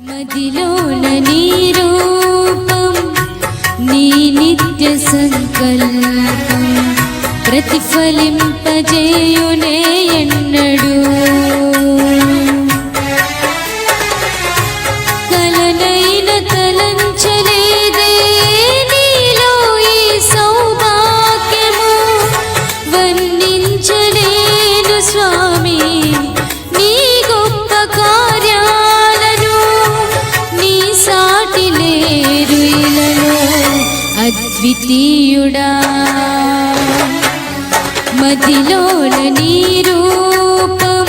మదిలోన నీ రూపం నీ నిత్య సంకల్పం ప్రతిఫలింపజేయునే ఎన్నడూ. ద్వితీయుడా మదిలోన నీ రూపం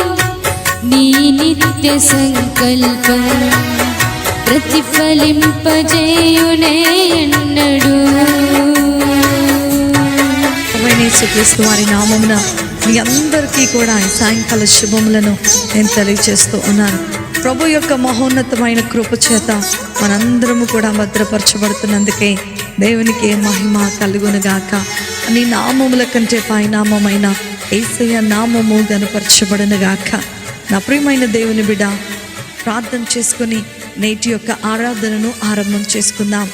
నీ నిత్య సంకల్పం ప్రతిఫలింపజేయునే ఎన్నడు వారి నామమున మీ అందరికీ కూడా ఈ సాయంకాల శుభములను నేను తెలియజేస్తూ ఉన్నాను. ప్రభు యొక్క మహోన్నతమైన కృప చేత మనందరము కూడా భద్రపరచబడుతున్నందుకే దేవునికి మహిమ కలుగునుగాక. నీ నామముల కంటే పైనామమైన ఏసయ్య నామము గనపరచబడనుగాక. నా ప్రియమైన దేవుని బిడ ప్రార్థన చేసుకుని నేటి యొక్క ఆరాధనను ఆరంభం చేసుకుందాం.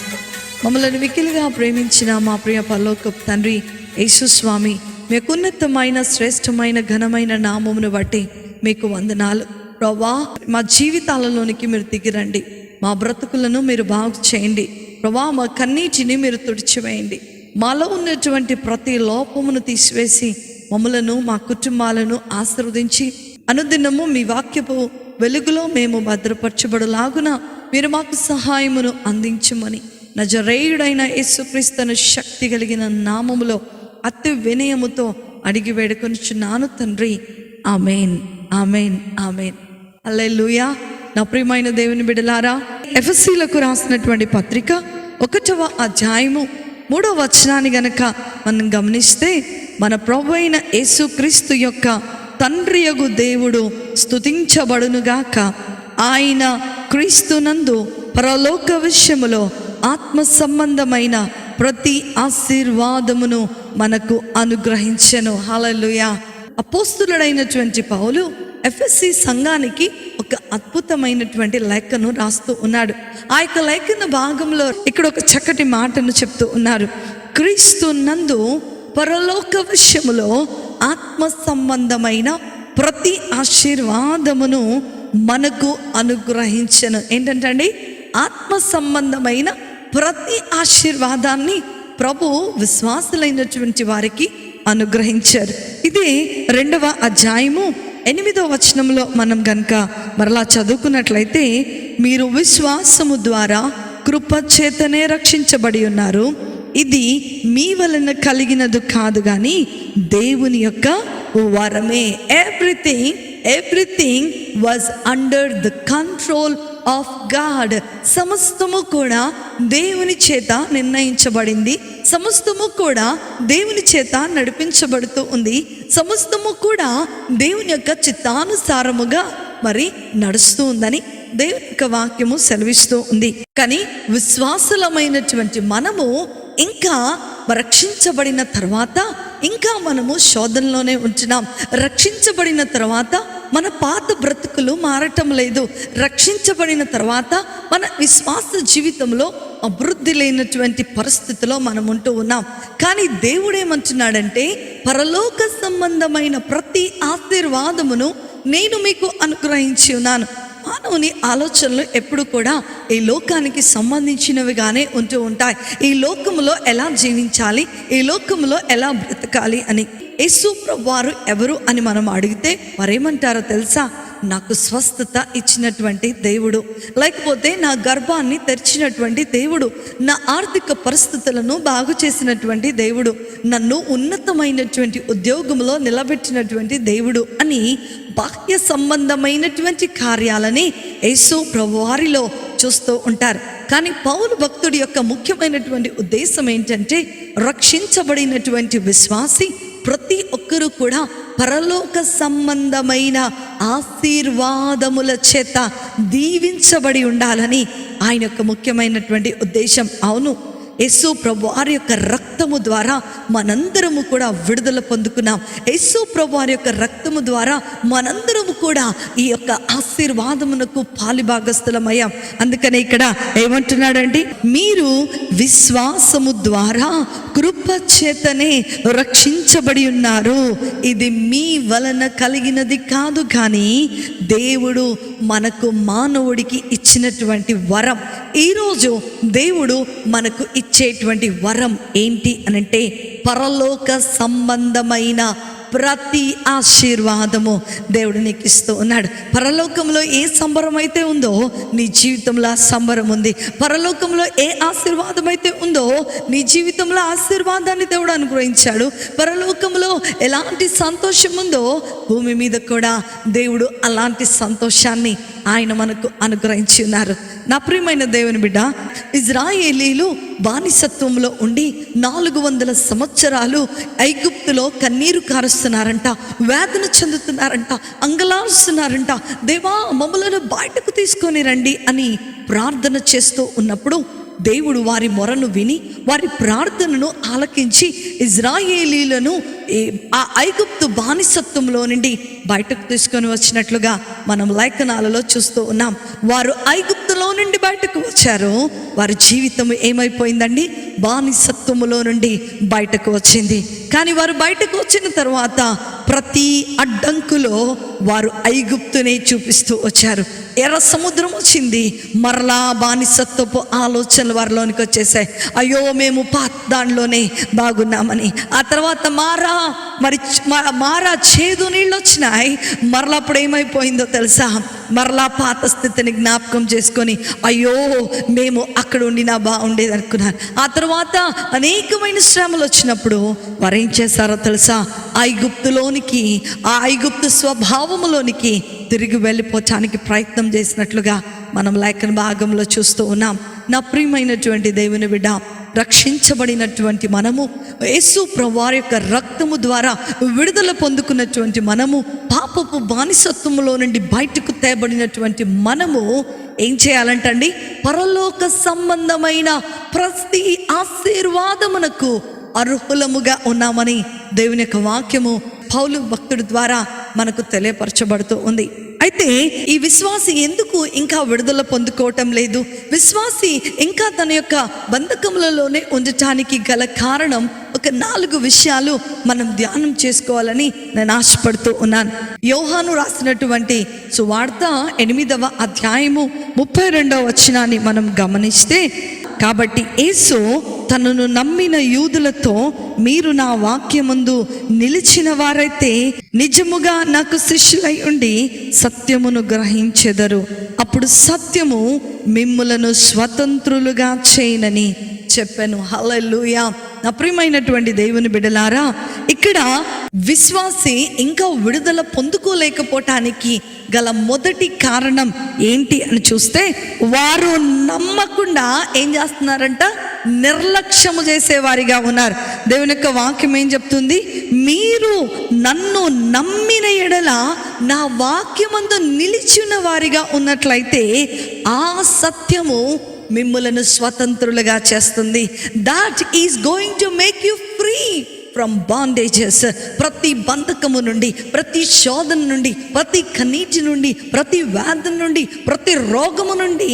మమ్మల్ని మిక్కిలిగా ప్రేమించిన మా ప్రియ పల్లోక తండ్రి యేసుస్వామి మీకున్నతమైన శ్రేష్టమైన ఘనమైన నామమును బట్టి మీకు వందనాలు. ప్రవా మా జీవితాలలోనికి మీరు దిగిరండి. మా బ్రతుకులను మీరు బాగు చేయండి. ప్రభా మా కన్నీటిని మీరు తుడిచివేయండి. మాలో ఉన్నటువంటి ప్రతి లోపమును తీసివేసి మమ్మలను మా కుటుంబాలను ఆశీర్వదించి అనుదినము మీ వాక్యపు వెలుగులో మేము భద్రపరచబడులాగున మీరు మాకు సహాయమును అందించమని నజరేయుడైన యేసుక్రీస్తును శక్తి కలిగిన నామములో అతి వినయముతో అడిగి వేడుకొనిచున్నాను తండ్రి. Amen amen amen. అల్లెలుయా నా ప్రియమైన దేవుని బిడలారా ఎఫ్ఎస్సీలకు రాసినటువంటి పత్రిక ఒకటవ అధ్యాయము మూడవ వచనాన్ని గనక మనం గమనిస్తే మన ప్రభు అయిన యేసుక్రీస్తు యొక్క తండ్రియగు దేవుడు స్థుతించబడునుగాక ఆయన క్రీస్తునందు పరలోక విషయములో ఆత్మ సంబంధమైన ప్రతి ఆశీర్వాదమును మనకు అనుగ్రహించెను. హల్లెలూయా. అపోస్తులుడైనటువంటి పౌలు ఎఫ్ఎస్సి సంఘానికి ఒక అద్భుతమైనటువంటి లేఖను రాస్తూ ఉన్నాడు. ఆ యొక్క లేఖన భాగంలో ఇక్కడ ఒక చక్కటి మాటను చెప్తూ ఉన్నారు. క్రీస్తు నందు పరలోక విషయములో ఆత్మ సంబంధమైన ప్రతి ఆశీర్వాదమును మనకు అనుగ్రహించను. ఏంటంటే అండి ఆత్మ సంబంధమైన ప్రతి ఆశీర్వాదాన్ని ప్రభు విశ్వాసులైనటువంటి వారికి అనుగ్రహించారు. ఇది రెండవ అధ్యాయము ఎనిమిదో వచనంలో మనం గనక మరలా చదువుకున్నట్లయితే మీరు విశ్వాసము ద్వారా కృపచేతనే రక్షించబడి ఉన్నారు. ఇది మీ వలన కలిగినది కాదు కానీ దేవుని యొక్క వరమే. Everything everything was under the control of God సమస్తము కూడా దేవుని చేత నిర్ణయించబడింది. సమస్తము కూడా దేవుని చేత నడిపించబడుతూ ఉంది. సమస్తము కూడా దేవుని యొక్క చిత్తానుసారముగా మరి నడుస్తూ ఉందని దేవుని యొక్క వాక్యము సెలవిస్తూ ఉంది. కానీ విశ్వాసులమైనటువంటి మనము ఇంకా రక్షించబడిన తర్వాత ఇంకా మనము శోధనలోనే ఉంటున్నాం. రక్షించబడిన తర్వాత మన పాత బ్రతుకులు మారటం లేదు. రక్షించబడిన తర్వాత మన విశ్వాస జీవితంలో అభివృద్ధి లేనటువంటి పరిస్థితిలో మనం ఉంటూ ఉన్నాం. కానీ దేవుడేమంటున్నాడంటే పరలోక సంబంధమైన ప్రతి ఆశీర్వాదమును నేను మీకు అనుగ్రహించి ఉన్నాను. మానవుని ఆలోచనలు ఎప్పుడు కూడా ఈ లోకానికి సంబంధించినవిగానే ఉంటూ ఉంటాయి. ఈ లోకములో ఎలా జీవించాలి? ఈ లోకములో ఎలా బ్రతకాలి అని. యేసుప్రభు వారు ఎవరు అని మనం అడిగితే వారేమంటారో తెలుసా? నాకు స్వస్థత ఇచ్చినటువంటి దేవుడు లేకపోతే నా గర్భాన్ని తెరిచినటువంటి దేవుడు నా ఆర్థిక పరిస్థితులను బాగు చేసినటువంటి దేవుడు నన్ను ఉన్నతమైనటువంటి ఉద్యోగంలో నిలబెట్టినటువంటి దేవుడు అని బాహ్య సంబంధమైనటువంటి కార్యాలని యేసు ప్రభువారిలో చూస్తూ ఉంటారు. కానీ పౌరు భక్తుడి యొక్క ముఖ్యమైనటువంటి ఉద్దేశం ఏంటంటే రక్షించబడినటువంటి విశ్వాసి ప్రతి ఒక్కరూ కూడా పరలోక సంబంధమైన ఆశీర్వాదముల చేత దీవించబడి ఉండాలని ఆయన యొక్క ముఖ్యమైనటువంటి ఉద్దేశం. అవును యేసు ప్రభు వారి యొక్క రక్తము ద్వారా మనందరము కూడా విడుదల పొందుకున్నాం. యేసు ప్రభు వారి యొక్క రక్తము ద్వారా మనందరము కూడా ఈ యొక్క ఆశీర్వాదమునకు పాలిభాగస్థులమయ్యాం. అందుకనే ఇక్కడ ఏమంటున్నాడండి? మీరు విశ్వాసము ద్వారా కృప చేతనే రక్షించబడి ఉన్నారు. ఇది మీ వలన కలిగినది కాదు కానీ దేవుడు మనకు మానవుడికి ఇచ్చినటువంటి వరం. ఈరోజు దేవుడు మనకు ఇచ్చేటువంటి వరం ఏంటి అనంటే పరలోక సంబంధమైన ప్రతి ఆశీర్వాదము దేవుడు నీకు ఇస్తూ ఉన్నాడు. పరలోకంలో ఏ సంబరం అయితే ఉందో నీ జీవితంలో ఆ సంబరం ఉంది. పరలోకంలో ఏ ఆశీర్వాదం అయితే ఉందో నీ జీవితంలో ఆశీర్వాదాన్ని దేవుడు అనుగ్రహించాడు. పరలోకంలో ఎలాంటి సంతోషం ఉందో భూమి మీద కూడా దేవుడు అలాంటి సంతోషాన్ని ఆయన మనకు అనుగ్రహించి ఉన్నారు. నా ప్రియమైన దేవుని బిడ్డ ఇజ్రాయేలీలు బానిసత్వంలో ఉండి నాలుగు వందల సంవత్సరాలు ఐగుప్తులో కన్నీరు కారుస్తున్నారంట వేదన చెందుతున్నారంట అంగలారుస్తున్నారంట. దేవా మమ్మలను బయటకు తీసుకొని రండి అని ప్రార్థన చేస్తూ ఉన్నప్పుడు దేవుడు వారి మొరను విని వారి ప్రార్థనను ఆలకించి ఇజ్రాయేలీలను ఆ ఐగుప్తు బానిసత్వంలో నుండి బయటకు తీసుకొని వచ్చినట్లుగా మనం లేఖనాలలో చూస్తూ ఉన్నాం. వారు ఐగుప్తులో నుండి బయటకు వచ్చారు. వారి జీవితం ఏమైపోయిందండి? బానిసత్వములో నుండి బయటకు వచ్చింది. కానీ వారు బయటకు వచ్చిన తర్వాత ప్రతి అడ్డంకులో వారు ఐగుప్తునే చూపిస్తూ వచ్చారు. ఎర్ర సముద్రం వచ్చింది. మరలా బానిసత్వపు ఆలోచనలు వారిలోనికి వచ్చేసాయి. అయ్యో మేము పాత దానిలోనే బాగున్నామని. ఆ తర్వాత మారా మరి మారా చేదు నీళ్ళు వచ్చినాయి. మరలా అప్పుడు ఏమైపోయిందో తెలుసా? మరలా పాత స్థితిని జ్ఞాపకం చేసుకొని అయ్యో మేము అక్కడ ఉండినా బాగుండేది అనుకున్నారు. ఆ తర్వాత అనేకమైన శ్రమలు వచ్చినప్పుడు వారు ఏం చేశారో తెలుసా? ఐగుప్తులోనికి ఆ ఐగుప్తు స్వభావములోనికి తిరిగి వెళ్ళిపోవటానికి ప్రయత్నం చేసినట్లుగా మనం లేఖన భాగంలో చూస్తూ ఉన్నాం. నా ప్రియమైనటువంటి దేవుని బిడ్డ రక్షించబడినటువంటి మనము యేసు ప్రభువారి యొక్క రక్తము ద్వారా విడుదల పొందుకున్నటువంటి మనము పాపపు బానిసత్వములో నుండి బయటకు తేబడినటువంటి మనము ఏం చేయాలంటండి? పరలోక సంబంధమైన ప్రతి ఆశీర్వాదమునకు అర్హులముగా ఉన్నామని దేవుని యొక్క వాక్యము పౌలు భక్తుడి ద్వారా మనకు తెలియపరచబడుతూ ఉంది. అయితే ఈ విశ్వాసి ఎందుకు ఇంకా విడుదల పొందుకోవటం లేదు? విశ్వాసి ఇంకా తన యొక్క బంధకములలోనే ఉండటానికి గల కారణం ఒక నాలుగు విషయాలు మనం ధ్యానం చేసుకోవాలని నేను ఆశపడుతూ ఉన్నాను. యోహాను రాసినటువంటి సువార్త ఎనిమిదవ అధ్యాయము ముప్పై రెండవ వచనాన్ని మనం గమనిస్తే కాబట్టి యేసు తనను నమ్మిన యూదులతో మీరు నా వాక్యముందు నిలిచిన వారైతే నిజముగా నాకు శిష్యులై ఉండి సత్యమును గ్రహించెదరు. అప్పుడు సత్యము మిమ్ములను స్వతంత్రులుగా చేయనని చెప్పాను. హల్లెలూయా నా ప్రియమైనటువంటి దేవుని బిడలారా ఇక్కడ విశ్వాసి ఇంకా విడుదల పొందుకోలేకపోవటానికి గల మొదటి కారణం ఏంటి అని చూస్తే వారు నమ్మకుండా ఏం చేస్తున్నారంట? నిర్లక్ష్యము చేసేవారిగా ఉన్నారు. దేవుని యొక్క వాక్యం ఏం చెప్తుంది? మీరు నన్ను నమ్మిన ఎడల నా వాక్యమందు నిలిచిన వారిగా ఉన్నట్లయితే ఆ సత్యము మిమ్ములను స్వతంత్రులుగా చేస్తుంది. That is going to make you free from bondages ప్రతి బంధకము నుండి ప్రతి శోధన నుండి ప్రతి కనీటి నుండి ప్రతి వ్యాధి నుండి ప్రతి రోగము నుండి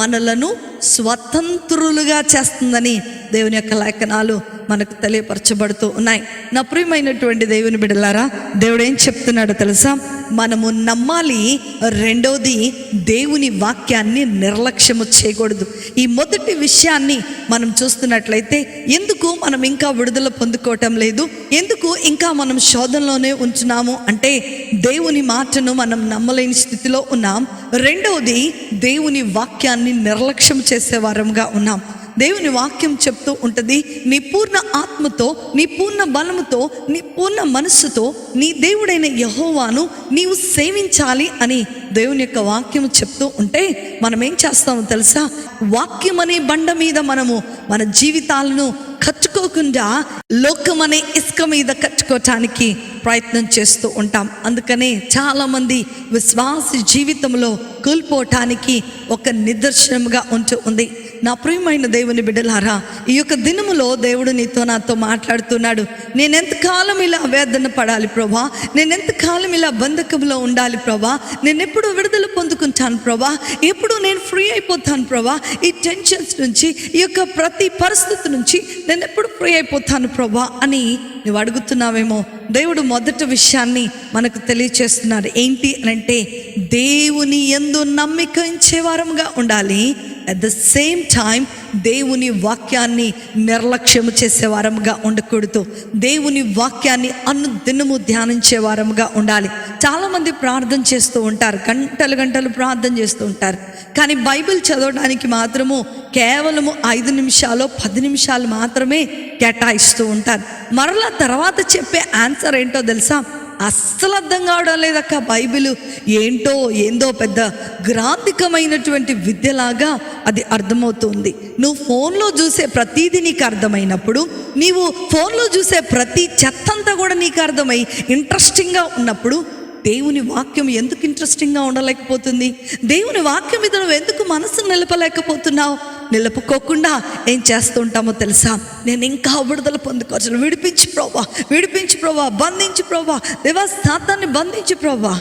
మనలను స్వతంత్రులుగా చేస్తుందని దేవుని యొక్క లేఖనాలు మనకు తెలియపరచబడుతూ ఉన్నాయి. నా ప్రియమైనటువంటి దేవుని బిడలారా దేవుడు ఏం చెప్తున్నాడో తెలుసా? మనము నమ్మాలి రెండోది దేవుని వాక్యాన్ని నిర్లక్ష్యము చేయకూడదు. ఈ మొదటి విషయాన్ని మనం చూస్తున్నట్లయితే ఎందుకు మనం ఇంకా విడుదల పొందుకోవటం లేదు? ఎందుకు ఇంకా మనం శోధనలోనే ఉంచున్నాము? అంటే దేవుని మాటను మనం నమ్మలేని స్థితిలో ఉన్నాం. రెండవది దేవుని వాక్యాన్ని నిర్లక్ష్యం చేసేవారంగా ఉన్నాం. దేవుని వాక్యం చెప్తూ ఉంటుంది నీ పూర్ణ ఆత్మతో నీ పూర్ణ బలముతో నీ పూర్ణ మనస్సుతో నీ దేవుడైన యహోవాను నీవు సేవించాలి అని దేవుని యొక్క వాక్యం చెప్తూ ఉంటే మనం ఏం చేస్తామో తెలుసా? వాక్యం అనే బండ మీద మనము మన జీవితాలను కట్టుకోకుండా లోకం అనే ఇసుక మీద కట్టుకోవటానికి ప్రయత్నం చేస్తూ ఉంటాం. అందుకనే చాలామంది విశ్వాస జీవితంలో కోల్పోవటానికి ఒక నిదర్శనముగా ఉంటూ ఉంది. నా ప్రియమైన దేవుని బిడ్డలారా ఈ యొక్క దినములో దేవుడు నీతో నాతో మాట్లాడుతున్నాడు. నేనెంతకాలం ఇలా వేదన పడాలి ప్రభా? నేనెంతకాలం ఇలా బంధకంలో ఉండాలి ప్రభా? నేను ఎప్పుడు విడుదల పొందుకుంటాను ప్రభా? ఎప్పుడు నేను ఫ్రీ అయిపోతాను ప్రభా? ఈ టెన్షన్స్ నుంచి ఈ యొక్క ప్రతి పరిస్థితి నుంచి నేను ఎప్పుడు ఫ్రీ అయిపోతాను ప్రభా అని నువ్వు అడుగుతున్నావేమో. దేవుడు మొదటి విషయాన్ని మనకు తెలియచేస్తున్నారు ఏంటి అని అంటే దేవుని ఎందు నమ్మిక ఉంచే వారంగా ఉండాలి. అట్ ద సేమ్ టైం దేవుని వాక్యాన్ని నిర్లక్ష్యము చేసే వారముగా ఉండకూడదు. దేవుని వాక్యాన్ని అనుదినము ధ్యానించే వారముగా ఉండాలి. చాలామంది ప్రార్థన చేస్తూ ఉంటారు. గంటలు గంటలు ప్రార్థన చేస్తూ ఉంటారు. కానీ బైబిల్ చదవడానికి మాత్రము కేవలము ఐదు నిమిషాలు పది నిమిషాలు మాత్రమే కేటాయిస్తూ ఉంటారు. మరలా తర్వాత చెప్పే ఆన్సర్ ఏంటో తెలుసా? అస్సలు అర్థం కావడం లేదక్క. బైబిల్ ఏంటో ఏందో పెద్ద గ్రాంధికమైనటువంటి విద్యలాగా అది అర్థమవుతుంది. నువ్వు ఫోన్లో చూసే ప్రతీది నీకు అర్థమైనప్పుడు నీవు ఫోన్లో చూసే ప్రతి చెత్తంతా కూడా నీకు అర్థమై ఇంట్రెస్టింగ్గా ఉన్నప్పుడు దేవుని వాక్యం ఎందుకు ఇంట్రెస్టింగ్గా ఉండలేకపోతుంది? దేవుని వాక్యం మీద నువ్వు ఎందుకు మనసు నిలపలేకపోతున్నావు? నిలుపుకోకుండా ఏం చేస్తుంటామో తెలుసా? నేను ఇంకా విడుదల పొందుకోవచ్చు విడిపించి ప్రోవా విడిపించి ప్రోవా బంధించి ప్రోవా దేవా సాతాన్ని బంధించి ప్రోవా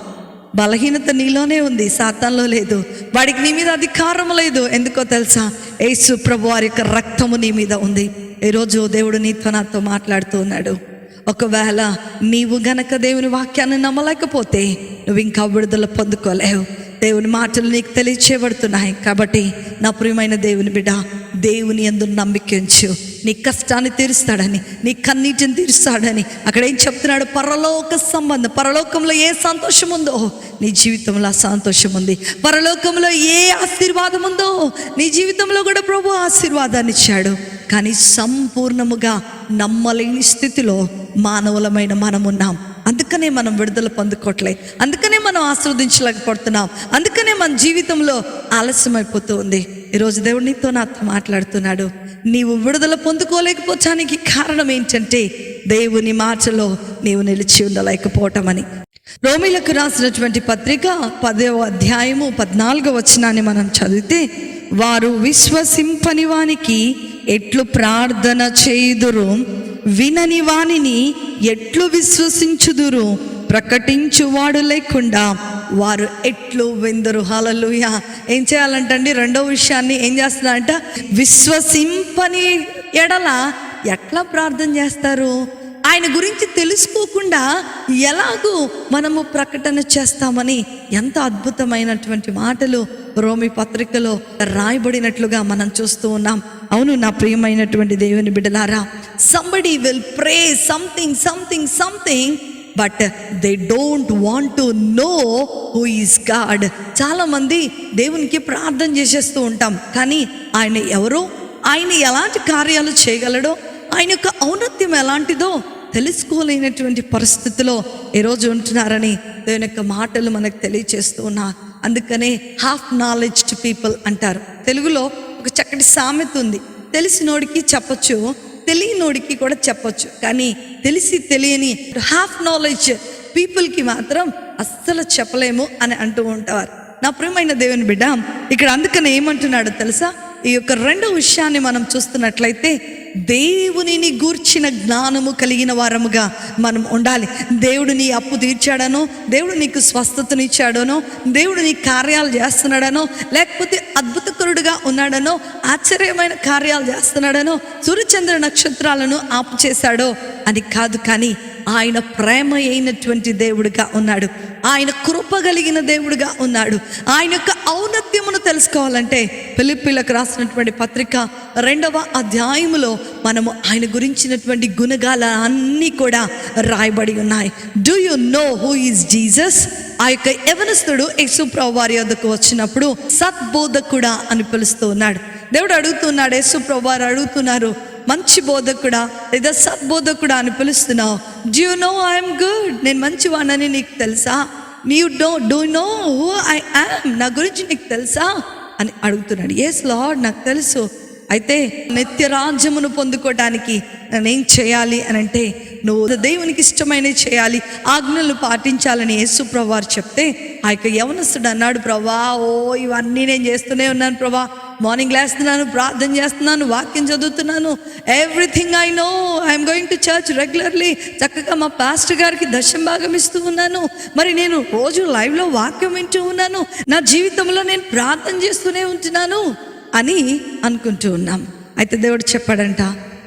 బలహీనత నీలోనే ఉంది సాతాన్లో లేదు. వాడికి నీ మీద అధికారం లేదు ఎందుకో తెలుసా? యేసు ప్రభు వారి యొక్క రక్తము నీ మీద ఉంది. ఈరోజు దేవుడు నీతో నాతో మాట్లాడుతూ ఉన్నాడు. ఒకవేళ నీవు గనక దేవుని వాక్యాన్ని నమ్మలేకపోతే నువ్వు ఇంకా విడుదల పొందుకోలేవు. దేవుని మాటలు నీకు తెలియచేయబడుతున్నాయి. కాబట్టి నా ప్రియమైన దేవుని బిడ్డ దేవుని ఎందు నమ్మికించు నీ కష్టాన్ని తీరుస్తాడని నీ కన్నీటిని తీరుస్తాడని. అక్కడ ఏం చెప్తున్నాడు? పరలోక సంబంధం పరలోకంలో ఏ సంతోషం ఉందో నీ జీవితంలో ఆ సంతోషం ఉంది. పరలోకంలో ఏ ఆశీర్వాదం ఉందో నీ జీవితంలో కూడా ప్రభు ఆశీర్వాదాన్ని ఇచ్చాడు. కానీ సంపూర్ణముగా నమ్మలేని స్థితిలో మానవులమైన మనమున్నాం. అందుకనే మనం విడుదల పొందుకోవట్లే అందుకనే మనం ఆస్వాదించలేకపోతున్నాం. అందుకనే మన జీవితంలో ఆలస్యమైపోతూ ఉంది. ఈరోజు దేవుడు నీతో నాతో మాట్లాడుతున్నాడు. నీవు విడుదల పొందుకోలేకపోవటానికి కారణం ఏంటంటే దేవుని మాటలో నీవు నిలిచి ఉండలేకపోవటం అని రోమిలకు రాసినటువంటి పత్రిక పదవ అధ్యాయము పద్నాలుగో వచనాన్ని మనం చదివితే వారు విశ్వసింపని వానికి ఎట్లు ప్రార్థన చేయుదురు? వినని వానిని ఎట్లు విశ్వసించుదురు? ప్రకటించువాడు లేకుండా వారు ఎట్లు విందరు? హలలుయ ఏం చేయాలంటండి? రెండో విషయాన్ని ఏం చేస్తున్నారంట? విశ్వసింపని ఎడల ఎట్లా ప్రార్థన చేస్తారు? ఆయన గురించి తెలుసుకోకుండా ఎలాగూ మనము ప్రకటన చేస్తామని ఎంత అద్భుతమైనటువంటి మాటలు రోమి పత్రికలో రాయబడినట్లుగా మనం చూస్తూ ఉన్నాం. అవును నా ప్రియమైనటువంటి దేవుని బిడ్డలారా somebody will pray something something something but they don't want to know who is God చాలామంది దేవునికి ప్రార్థన చేసేస్తూ ఉంటాం కానీ ఆయన ఎవరో? ఆయన ఎలాంటి కార్యాలు చేయగలడో ఆయన యొక్క ఔన్నత్యం ఎలాంటిదో తెలుసుకోలేనటువంటి పరిస్థితిలో ఈరోజు ఉంటున్నారని దేవుని యొక్క మాటలు మనకు తెలియచేస్తూ ఉన్నా. అందుకనే హాఫ్ నాలెడ్జ్ పీపుల్ అంటారు. తెలుగులో ఒక చక్కటి సామెత ఉంది. తెలిసినోడికి చెప్పొచ్చు తెలియనోడికి కూడా చెప్పొచ్చు. కానీ తెలిసి తెలియని హాఫ్ నాలెడ్జ్ పీపుల్కి మాత్రం అస్సలు చెప్పలేము అని అంటూ ఉంటారు. నా ప్రియమైన దేవుని బిడ్డ ఇక్కడ అందుకని ఏమంటున్నాడో తెలుసా? ఈ యొక్క రెండో విషయాన్ని మనం చూస్తున్నట్లయితే దేవునిని గూర్చిన జ్ఞానము కలిగిన వారముగా మనం ఉండాలి. దేవుడు నీ అప్పు తీర్చాడనో దేవుడు నీకు స్వస్థతనిచ్చాడనో దేవుడు నీ కార్యాలు చేస్తున్నాడనో లేకపోతే అద్భుతకరుడుగా ఉన్నాడనో ఆశ్చర్యమైన కార్యాలు చేస్తున్నాడనో సూర్యచంద్ర నక్షత్రాలను ఆపు చేశాడో అని కాదు కానీ ఆయన ప్రేమ అయినటువంటి దేవుడుగా ఉన్నాడు. ఆయన కృప కలిగిన దేవుడుగా ఉన్నాడు. ఆయన యొక్క ఔన్నత్యమును తెలుసుకోవాలంటే పిలిపిలకు రాసినటువంటి పత్రిక రెండవ అధ్యాయములో మనము ఆయన గురించినటువంటి గుణగాల అన్నీ కూడా రాయబడి ఉన్నాయి. Do you know who is Jesus ఆ యొక్క యవనస్తుడు యేసుప్రభు వారి వద్దకు వచ్చినప్పుడు సద్బోధకుడా అని పిలుస్తూ ఉన్నాడు. దేవుడు అడుగుతున్నాడు యేసుప్రభు వారు అడుగుతున్నారు మంచి బోధకుడా లేదా సద్బోధకుడా అని పిలుస్తున్నావు. Do you know I'm good నేను మంచివాణని నీకు తెలుసా? నీవు do do know who I am నా గురించి నీకు తెలుసా? అని అడుగుతున్నాడు. ఎస్ లార్డ్ నాకు తెలుసు. అయితే నిత్య రాజ్యమును పొందుకోవడానికి నేనేం చేయాలి అని అంటే నువ్వు దేవునికి ఇష్టమైనవి చేయాలి ఆజ్ఞలు పాటించాలని యేసు ప్రభు వారు చెప్తే ఆ యొక్క యవనస్తుడు అన్నాడు ప్రభా ఓ ఇవన్నీ నేను చేస్తూనే ఉన్నాను ప్రభా. మార్నింగ్ లేస్తున్నాను ప్రార్థన చేస్తున్నాను వాక్యం చదువుతున్నాను. Everything I know I'm going to church regularly చక్కగా మా పాస్టర్ గారికి దశం భాగం ఇస్తూ ఉన్నాను. మరి నేను రోజు లైవ్లో వాక్యం వింటూ ఉన్నాను. నా జీవితంలో నేను ప్రార్థన చేస్తూనే ఉంటున్నాను అని అనుకుంటూ ఉన్నాం. అయితే దేవుడు చెప్పాడంట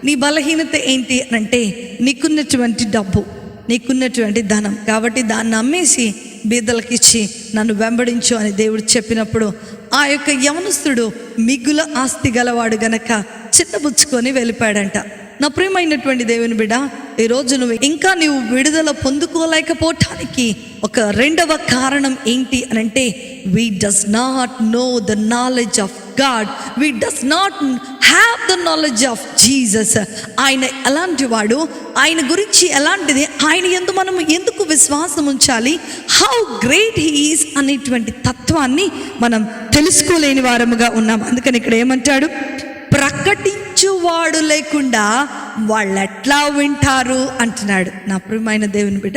నీ బలహీనత ఏంటి? అని అంటే నీకున్నటువంటి డబ్బు నీకున్నటువంటి ధనం. కాబట్టి దాన్ని అమ్మేసి బీదలకు ఇచ్చి నన్ను వెంబడించు అని దేవుడు చెప్పినప్పుడు ఆ యొక్క యవనస్తుడు మిగుల ఆస్తి గలవాడు గనక చిత్తబుచ్చుకొని వెళ్ళిపోయాడంట. నా ప్రియమైనటువంటి దేవుని బిడ్డ ఈరోజు నువ్వు ఇంకా నువ్వు విడుదల పొందుకోలేకపోవటానికి ఒక రెండవ కారణం ఏంటి అని అంటే we does not know the knowledge of God we does not have the knowledge of Jesus ఆయన ఎలాంటి వాడు? ఆయన గురించి ఎలాంటిది? ఆయన ఎందు మనం ఎందుకు విశ్వాసం ఉంచాలి. హౌ గ్రేట్ హీఈస్ అనేటువంటి తత్వాన్ని మనం తెలుసుకోలేని వారముగా ఉన్నాం. అందుకని ఇక్కడ ఏమంటాడు? ప్రకటించువాడు లేకుండా వాళ్ళు ఎట్లా వింటారు అంటున్నాడు. నా ప్రియమైన దేవుని బిడ్డ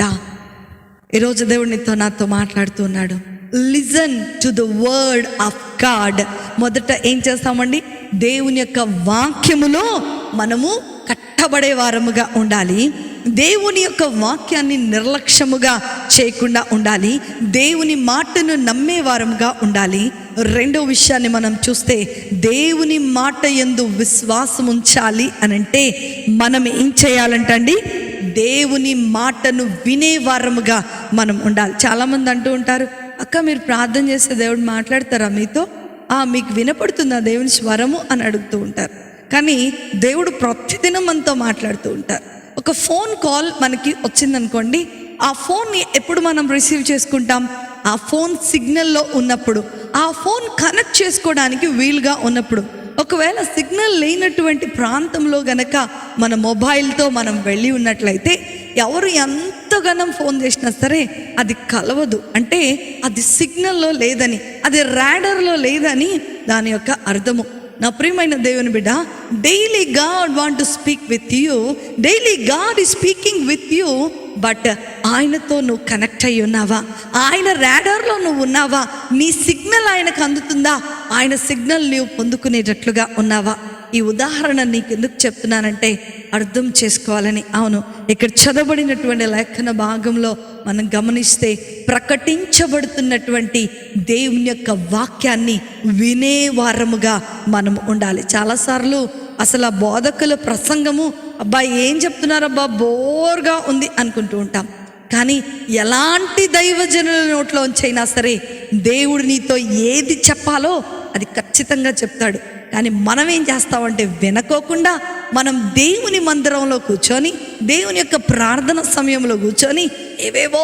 ఈరోజు దేవుడు నీతో నాతో మాట్లాడుతున్నాడు listen to the word of God మొదట ఏం చేస్తామండి? దేవుని యొక్క వాక్యములో మనము కట్టబడే వారముగా ఉండాలి. దేవుని యొక్క వాక్యాన్ని నిర్లక్ష్యముగా చేయకుండా ఉండాలి. దేవుని మాటను నమ్మేవారంగా ఉండాలి. రెండో విషయాన్ని మనం చూస్తే దేవుని మాట ఎందు విశ్వాసం ఉంచాలి అని అంటే మనం ఏం చేయాలంటండి దేవుని మాటను వినేవారముగా మనం ఉండాలి. చాలామంది అంటూ ఉంటారు అక్క మీరు ప్రార్థన చేస్తే దేవుడు మాట్లాడతారా మీతో? ఆ మీకు వినపడుతుందా దేవుని స్వరము? అని అడుగుతూ ఉంటారు. కానీ దేవుడు ప్రతిదినం మనతో మాట్లాడుతూ ఉంటారు. ఒక ఫోన్ కాల్ మనకి వచ్చిందనుకోండి ఆ ఫోన్ని ఎప్పుడు మనం రిసీవ్ చేసుకుంటాం? ఆ ఫోన్ సిగ్నల్లో ఉన్నప్పుడు ఆ ఫోన్ కనెక్ట్ చేసుకోవడానికి వీలుగా ఉన్నప్పుడు. ఒకవేళ సిగ్నల్ లేనటువంటి ప్రాంతంలో గనక మన మొబైల్తో మనం వెళ్ళి ఉన్నట్లయితే ఎవరు ఎంతగానం ఫోన్ చేసినా సరే అది కలవదు. అంటే అది సిగ్నల్లో లేదని అది ర్యాడర్లో లేదని దాని యొక్క అర్థము. నా ప్రియమైన దేవుని బిడ్డ daily God want to speak with you daily God is speaking with you but ఆయనతో నువ్వు కనెక్ట్ అయి ఉన్నావా? ఆయన ర్యాడర్లో నువ్వు ఉన్నావా? నీ సిగ్నల్ ఆయనకు అందుతుందా? ఆయన సిగ్నల్ నువ్వు పొందుకునేటట్లుగా ఉన్నావా? ఈ ఉదాహరణ నీకు ఎందుకు చెప్తున్నానంటే అర్థం చేసుకోవాలని. అవును ఇక్కడ చదవబడినటువంటి లేఖన భాగంలో మనం గమనిస్తే ప్రకటించబడుతున్నటువంటి దేవుని యొక్క వాక్యాన్ని వినే వారముగా మనం ఉండాలి. చాలాసార్లు అసలు ఆ బోధకుల ప్రసంగము అబ్బా ఏం చెప్తున్నారబ్బా బోర్గా ఉంది అనుకుంటూ ఉంటాం. కానీ ఎలాంటి దైవజనుల నోట్లోంచైనా సరే దేవుడు నీతో ఏది చెప్పాలో అది ఖచ్చితంగా చెప్తాడు. కానీ మనం ఏం చేస్తామంటే వినకోకుండా మనం దేవుని మందిరంలో కూర్చొని దేవుని యొక్క ప్రార్థన సమయంలో కూర్చొని ఏవేవో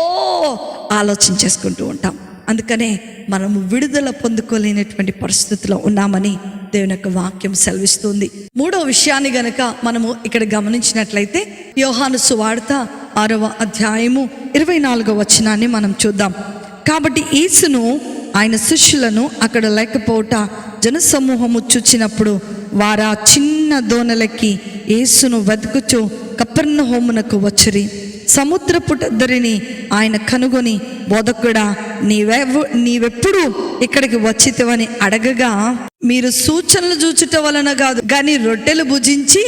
ఆలోచన చేసుకుంటూ ఉంటాం. అందుకనే మనము విడుదల పొందుకోలేనటువంటి పరిస్థితిలో ఉన్నామని దేవుని యొక్క వాక్యం సెలవిస్తుంది. మూడో విషయాన్ని గనక మనము ఇక్కడ గమనించినట్లయితే యోహాను సువార్త ఆరవ అధ్యాయము ఇరవై నాలుగో వచనాన్ని మనం చూద్దాం. కాబట్టి యేసును ఆయన శిష్యులను అక్కడ లేకపోవట జనసమూహము చూచినప్పుడు వారా చిన్న దోనలకి యేసును వెతుకుచు కపర్ణ హోమునకు వచ్చిరి సముద్రపుటద్దరిని ఆయన కనుగొని బోధకుడా నీవెవ నీవెప్పుడు ఇక్కడికి వచ్చితవని అడగగా మీరు సూచనలు చూచుట వలన కాదు కానీ రొట్టెలు భుజించి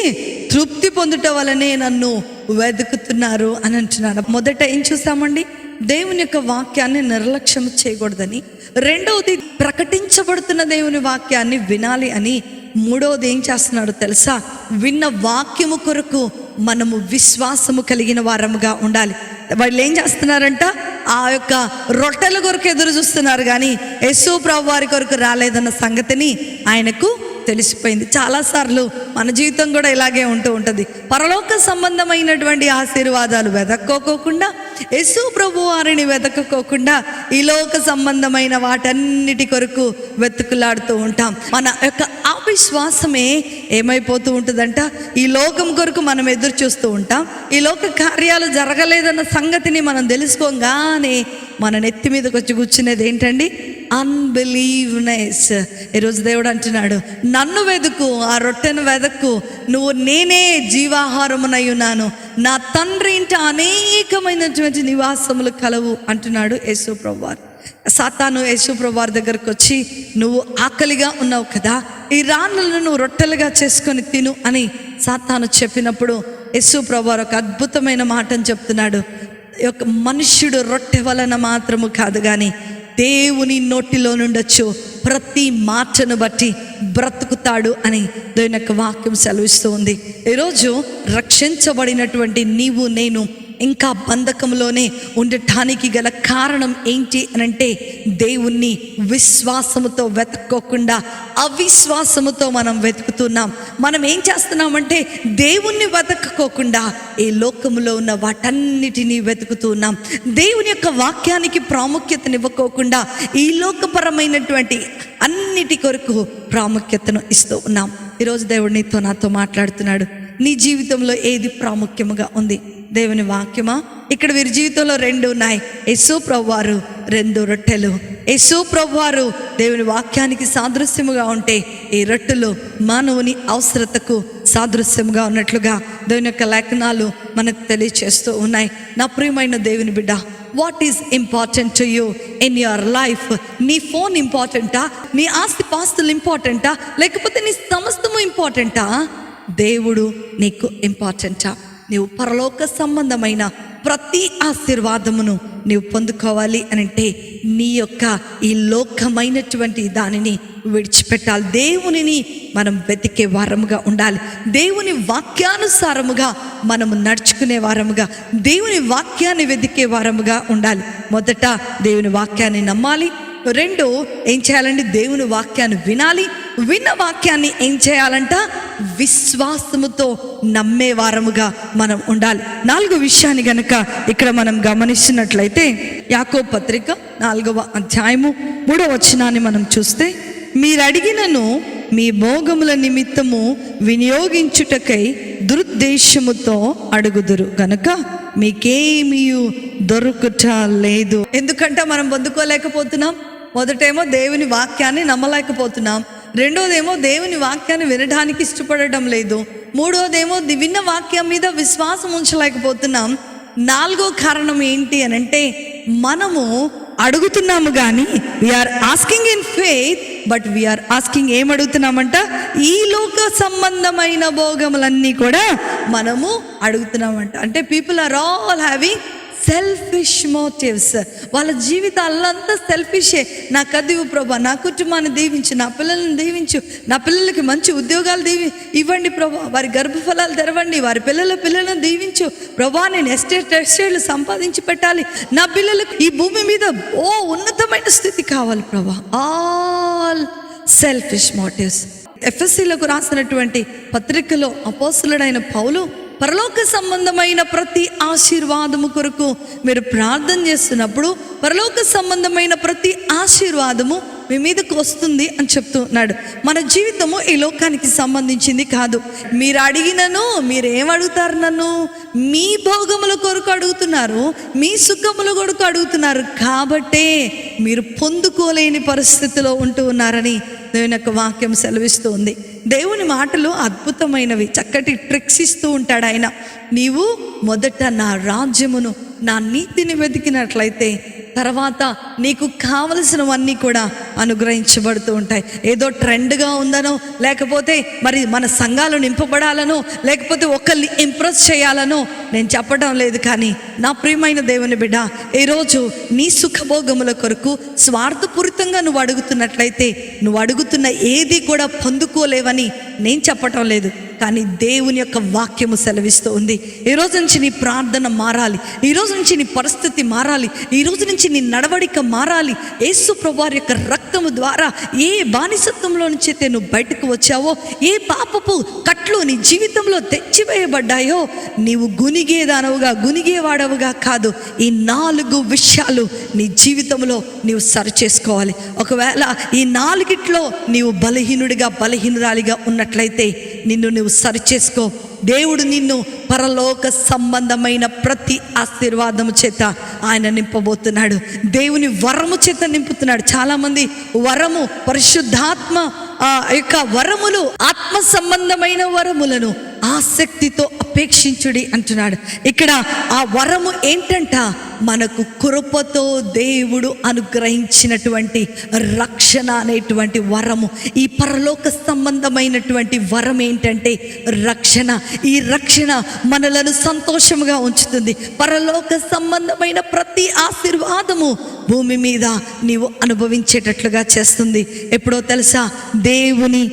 తృప్తి పొందుట వలనే నన్ను వెతుకుతున్నారు అని అంటున్నారు మొదట ఏం చూస్తామండి? దేవుని యొక్క వాక్యాన్ని నిర్లక్ష్యం చేయకూడదని రెండవది ప్రకటించబడుతున్న దేవుని వాక్యాన్ని వినాలి అని మూడవది ఏం చేస్తున్నాడు తెలుసా? విన్న వాక్యము కొరకు మనము విశ్వాసము కలిగిన వారముగా ఉండాలి. వాళ్ళు ఏం చేస్తున్నారంట? ఆ యొక్క రొట్టెల కొరకు ఎదురు చూస్తున్నారు కానీ యశు ప్రభు వారి కొరకు రాలేదన్న సంగతిని ఆయనకు తెలిసిపోయింది. చాలాసార్లు మన జీవితం కూడా ఇలాగే ఉంటూ ఉంటుంది. పరలోక సంబంధమైనటువంటి ఆశీర్వాదాలు వెదక్కోకోకుండా యేసు ప్రభు వారిని వెతకకోకుండా ఈ లోక సంబంధమైన వాటన్నిటి కొరకు వెతుకులాడుతూ ఉంటాం. మన యొక్క అవిశ్వాసమే ఏమైపోతూ ఉంటుందంట? ఈ లోకం కొరకు మనం ఎదురు చూస్తూ ఉంటాం. ఈ లోక కార్యాలు జరగలేదన్న సంగతిని మనం తెలుసుకోగానే మన నెత్తి మీదకి వచ్చి కూర్చునేది ఏంటండి? అన్బిలీవ్నెస్ ఈరోజు దేవుడు అంటున్నాడు నన్ను వెదుకు ఆ రొట్టెను వెదక్కు. నువ్వు నేనే జీవాహారమునై ఉన్నాను నా తండ్రి ఇంట అనేకమైనటువంటి నివాసములు కలవు అంటున్నాడు యేసు ప్రభువారు. సాతాను యేసు ప్రభువారి దగ్గరకు వచ్చి నువ్వు ఆకలిగా ఉన్నావు కదా ఈ రాళ్ళను రొట్టెలుగా చేసుకొని తిను అని సాతాను చెప్పినప్పుడు యశు ప్రభువారు ఒక అద్భుతమైన మాటను చెప్తున్నాడు. ఈ యొక్క మనుష్యుడు రొట్టె వలన మాత్రము కాదు కానీ దేవుని నోటిలో నుండొచ్చు ప్రతి మాటను బట్టి బ్రతుకుతాడు అని దేవుని యొక్క వాక్యం సెలవిస్తూ ఉంది. ఈరోజు రక్షించబడినటువంటి నీవు నేను ఇంకా బంధకంలోనే ఉండటానికి గల కారణం ఏంటి అనంటే దేవుణ్ణి విశ్వాసముతో వెతుక్కోకుండా అవిశ్వాసముతో మనం వెతుకుతున్నాం. మనం ఏం చేస్తున్నామంటే దేవుణ్ణి వెతక్కోకుండా ఈ లోకములో ఉన్న వాటన్నిటినీ వెతుకుతున్నాం. దేవుని యొక్క వాక్యానికి ప్రాముఖ్యతనివ్వకోకుండా ఈ లోకపరమైనటువంటి అన్నిటి కొరకు ప్రాముఖ్యతను ఇస్తూ ఉన్నాం. ఈరోజు దేవుడు నీతో నాతో మాట్లాడుతున్నాడు. నీ జీవితంలో ఏది ప్రాముఖ్యముగా ఉంది? దేవుని వాక్యమా? ఇక్కడ వీరి జీవితంలో రెండు ఉన్నాయి. యశు ప్రభువారు రెండు రొట్టెలు. యశు ప్రభువారు దేవుని వాక్యానికి సాదృశ్యముగా ఉంటే ఈ రొట్టెలు మానవుని అవసరతకు సాదృశ్యముగా ఉన్నట్లుగా దేవుని యొక్క లేఖనాలు మనకు తెలియచేస్తూ ఉన్నాయి. నా ప్రియమైన దేవుని బిడ్డ what is important to you in your life నీ ఫోన్ ఇంపార్టెంటా? నీ ఆస్తి పాస్తులు ఇంపార్టెంటా? లేకపోతే నీ సమస్తము ఇంపార్టెంటా? దేవుడు నీకు ఇంపార్టెంటా. నీవు పరలోక సంబంధమైన ప్రతి ఆశీర్వాదమును నీవు పొందుకోవాలి అని అంటే నీ యొక్క ఈ లోకమైనటువంటి దానిని విడిచిపెట్టాలి. దేవునిని మనం వెతికే వారముగా ఉండాలి. దేవుని వాక్యానుసారముగా మనము నడుచుకునే వారముగా దేవుని వాక్యాన్ని వెతికే వారముగా ఉండాలి. మొదట దేవుని వాక్యాన్ని నమ్మాలి. రెండు ఏం చేయాలండి? దేవుని వాక్యాన్ని వినాలి. విన్న వాక్యాన్ని ఏం చేయాలంట? విశ్వాసముతో నమ్మే వారముగా మనం ఉండాలి. నాలుగో విషయాన్ని గనక ఇక్కడ మనం గమనిస్తున్నట్లయితే యాకో పత్రిక నాలుగవ అధ్యాయము మూడవ వచనాన్ని మనం చూస్తే మీరు అడిగినను మీ భోగముల నిమిత్తము వినియోగించుటకై దురుద్దేశముతో అడుగుదురు. గనక మీకేమీ దొరుకుట లేదు. ఎందుకంటే మనం పొందుకోలేకపోతున్నాం మొదటేమో దేవుని వాక్యాన్ని నమ్మలేకపోతున్నాం. రెండోదేమో దేవుని వాక్యాన్ని వినడానికి ఇష్టపడటం లేదు. మూడోదేమో విన్న వాక్యం మీద విశ్వాసం ఉంచలేకపోతున్నాం. నాలుగో కారణం ఏంటి అని అంటే మనము అడుగుతున్నాము కానీ we're asking in faith but we're asking ఏం అడుగుతున్నామంట? ఈ లోక సంబంధమైన భోగములన్నీ కూడా మనము అడుగుతున్నామంట. అంటే people are all having selfish motives వాళ్ళ జీవితాలంతా సెల్ఫిషే నాకు అది ప్రభా నా కుటుంబాన్ని దీవించు నా పిల్లల్ని దీవించు నా పిల్లలకి మంచి ఉద్యోగాలు దీవి ఇవ్వండి ప్రభా. వారి గర్భఫలాలు తెరవండి వారి పిల్లల పిల్లలను దీవించు. ప్రభా నేను ఎస్టేట్ ఎస్టేట్లు సంపాదించి పెట్టాలి. నా పిల్లలకు ఈ భూమి మీద ఓ ఉన్నతమైన స్థితి కావాలి ప్రభా. ఆల్ సెల్ఫిష్ మోటివ్స్ ఎఫ్ఎస్సీలకు రాసినటువంటి పత్రికలో అపోసులుడైన పౌలు పరలోక సంబంధమైన ప్రతి ఆశీర్వాదము కొరకు మీరు ప్రార్థన చేస్తున్నప్పుడు పరలోక సంబంధమైన ప్రతి ఆశీర్వాదము మీ మీదకు వస్తుంది అని చెప్తున్నాడు. మన జీవితము ఈ లోకానికి సంబంధించింది కాదు. మీరు అడిగినను మీరు ఏం నన్ను? మీ భోగముల కొరకు అడుగుతున్నారు మీ సుఖముల కొరకు అడుగుతున్నారు. కాబట్టే మీరు పొందుకోలేని పరిస్థితిలో ఉంటూ ఉన్నారని దేవుని యొక్క వాక్యం సెలవిస్తూ ఉంది దేవుని మాటలు అద్భుతమైనవి చక్కటి ట్రిక్స్ ఇస్తూ ఉంటాడు ఆయన. నీవు మొదట నా రాజ్యమును నా నీతిని వెతికినట్లయితే తర్వాత నీకు కావలసినవన్నీ కూడా అనుగ్రహించబడుతూ ఉంటాయి. ఏదో ట్రెండ్గా ఉందనో లేకపోతే మరి మన సంఘాలు నింపబడాలనో లేకపోతే ఒకరిని ఇంప్రెస్ చేయాలనో నేను చెప్పడం లేదు కానీ నా ప్రియమైన దేవుని బిడ్డ ఈరోజు నీ సుఖభోగముల కొరకు స్వార్థపూరితంగా నువ్వు అడుగుతున్నట్లయితే నువ్వు అడుగుతున్న ఏది కూడా పొందుకోలేవని నేను చెప్పటం లేదు. కానీ దేవుని యొక్క వాక్యము సెలవిస్తూ ఉంది. ఈ రోజు నుంచి నీ ప్రార్థన మారాలి. ఈ రోజు నుంచి నీ పరిస్థితి మారాలి. ఈ రోజు నుంచి నీ నడవడిక మారాలి. యేసు ప్రభువారి యొక్క రక్తము ద్వారా ఏ బానిసత్వంలో నుంచి అయితే నువ్వు బయటకు వచ్చావో ఏ పాపపు కట్లు నీ జీవితంలో తెచ్చివేయబడ్డాయో నీవు గునిగేదానవుగా గునిగేవాడవుగా కాదు. ఈ నాలుగు విషయాలు నీ జీవితంలో నీవు సరి చేసుకోవాలి. ఒకవేళ ఈ నాలుగిట్లో నీవు బలహీనుడిగా బలహీనురాలిగా ఉన్నట్లయితే నిన్ను నువ్వు సరి చేసుకో. దేవుడు నిన్ను పరలోక సంబంధమైన ప్రతి ఆశీర్వాదము చేత ఆయన నింపబోతున్నాడు. దేవుని వరము చేత నింపుతున్నాడు. చాలామంది వరము పరిశుద్ధాత్మ ఆ యొక్క వరములు ఆత్మ సంబంధమైన వరములను ఆసక్తితో అపేక్షించుడి అంటున్నాడు. ఇక్కడ ఆ వరము ఏంటంట? మనకు కృపతో దేవుడు అనుగ్రహించినటువంటి రక్షణ అనేటువంటి వరము. ఈ పరలోక సంబంధమైనటువంటి వరం ఏంటంటే రక్షణ. ఈ రక్షణ మనలను సంతోషముగా ఉంచుతుంది. పరలోక సంబంధమైన ప్రతి ఆశీర్వాదము భూమి మీద నీవు అనుభవించేటట్లుగా చేస్తుంది. ఎప్పుడో తెలుసా? దేవుని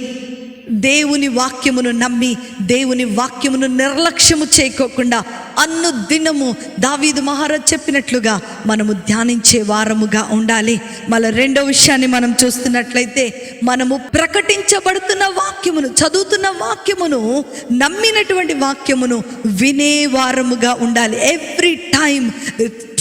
దేవుని వాక్యమును నమ్మి దేవుని వాక్యమును నిర్లక్ష్యము చేయకోకుండా అన్ను దినము దావీదు మహారాజ్ చెప్పినట్లుగా మనము ధ్యానించే వారముగా ఉండాలి. మళ్ళీ రెండో విషయాన్ని మనం చూస్తున్నట్లయితే మనము ప్రకటించబడుతున్న వాక్యమును చదువుతున్న వాక్యమును నమ్మినటువంటి వాక్యమును వినే వారముగా ఉండాలి. Every time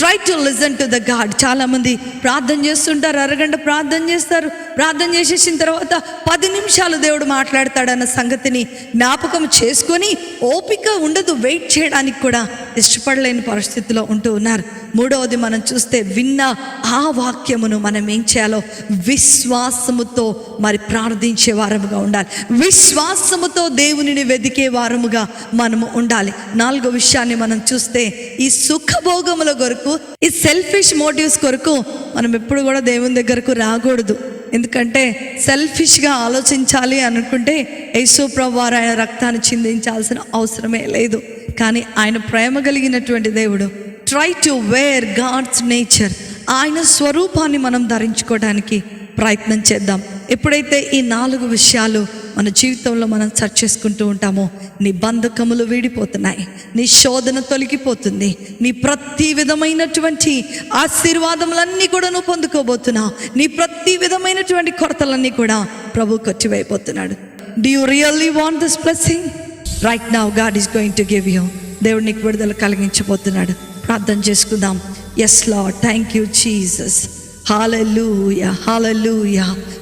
try to listen to the God చాలామంది ప్రార్థన చేస్తుంటారు అరగంట ప్రార్థన చేస్తారు. ప్రార్థన చేసేసిన తర్వాత పది నిమిషాలు దేవుడు మాట్లాడతాడన్న సంగతిని జ్ఞాపకం చేసుకొని ఓపిక ఉండదు వెయిట్ చేయడానికి కూడా ఇష్టపడలేని పరిస్థితిలో ఉంటూ ఉన్నారు. మూడవది మనం చూస్తే విన్న ఆ వాక్యమును మనం ఏం చేయాలో విశ్వాసముతో మరి ప్రార్థించే వారముగా ఉండాలి. విశ్వాసముతో దేవునిని వెదికే వారముగా మనము ఉండాలి. నాలుగో విషయాన్ని మనం చూస్తే ఈ సుఖభోగముల కొరకు ఈ సెల్ఫిష్ మోటివ్స్ కొరకు మనం ఎప్పుడు కూడా దేవుని దగ్గరకు రాకూడదు. ఎందుకంటే సెల్ఫిష్గా ఆలోచించాలి అనుకుంటే యేసు వారు ఆయన రక్తాన్ని చిందించాల్సిన అవసరమే లేదు. కానీ ఆయన ప్రేమ కలిగినటువంటి దేవుడు try to wear God's nature ఆయన స్వరూపాన్ని మనం ధరించుకోవడానికి ప్రయత్నం చేద్దాం. ఎప్పుడైతే ఈ నాలుగు విషయాలు మన జీవితంలో మనం సెర్చ్ చేసుకుంటూ ఉంటామో నీ బంధకములు వీడిపోతున్నాయి నీ శోధన తొలగిపోతుంది నీ ప్రతి విధమైనటువంటి ఆశీర్వాదములన్నీ కూడా నువ్వు పొందుకోబోతున్నావు నీ ప్రతి విధమైనటువంటి కొరతలన్నీ కూడా ప్రభు కొట్టివైపోతున్నాడు do you really want this blessing right now God is going to give you దేవుడు నీకు విడుదల కలిగించబోతున్నాడు. ప్రార్థన చేసుకుందాం. Yes Lord thank you Jesus hallelujah hallelujah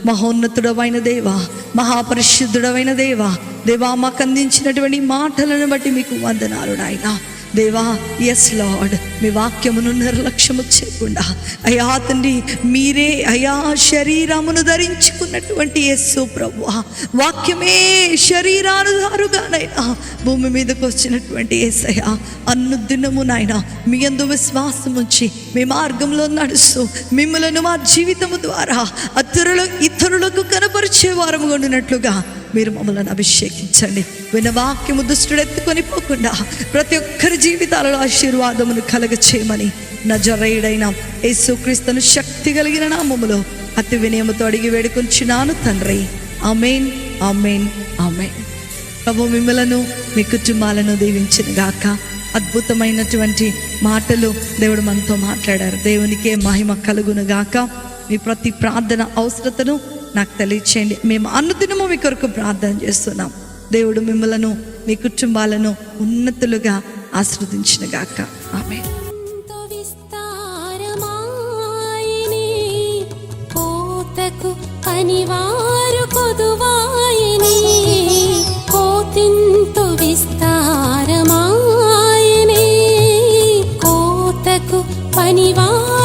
మహోన్నతుడమైన దేవ మహాపరిశుద్ధుడమైన దేవ దేవా మాకు అందించినటువంటి మాటలను బట్టి మీకు వందనాలు నాయనా. దేవా ఎస్ లార్డ్ మీ వాక్యమును నిర్లక్ష్యము చేయకుండా అయా తండ్రి మీరే అయా శరీరమును ధరించుకున్నటువంటి యస్సు ప్రభు. వాక్యమే శరీరానుసారుగానైనా భూమి మీదకు వచ్చినటువంటి ఏసయ్య అన్ను నాయన మీ అందు విశ్వాసం ఉంచి మీ మార్గంలో నడుస్తూ మిమ్మలను మా జీవితము ద్వారా అతరులు ఇతరులకు కనపరిచే వారము ఉండినట్లుగా మీరు మమ్మల్ని అభిషేకించండి. వినవాక్యము వాక్యము దుష్టుడెత్తుకొని పోకుండా ప్రతి ఒక్కరి జీవితాలలో ఆశీర్వాదమును కలగ చేయమని నజరైడైన యేసుక్రీస్తును శక్తి కలిగిన నామములో అతి వినయముతో అడిగి వేడుకొంచున్నాను తండ్రి. అమేన్ అమేన్ అమేన్ ప్రభు మిమ్మలను మీ కుటుంబాలను దీవించిన గాక అద్భుతమైనటువంటి మాటలు దేవుడు మనతో మాట్లాడారు. దేవునికే మహిమ కలుగును గాక. మీ ప్రతి ప్రార్థన అవసరతను నాకు తెలియచేయండి. మేము అనుదినము మీ కొరకు ప్రార్థన చేస్తున్నాం. దేవుడు మిమ్మలను మీ కుటుంబాలను ఉన్నతులుగా ఆస్వాదించిన గాక. ఆమె పనివారు విస్తారమాయని కోతకు పనివారు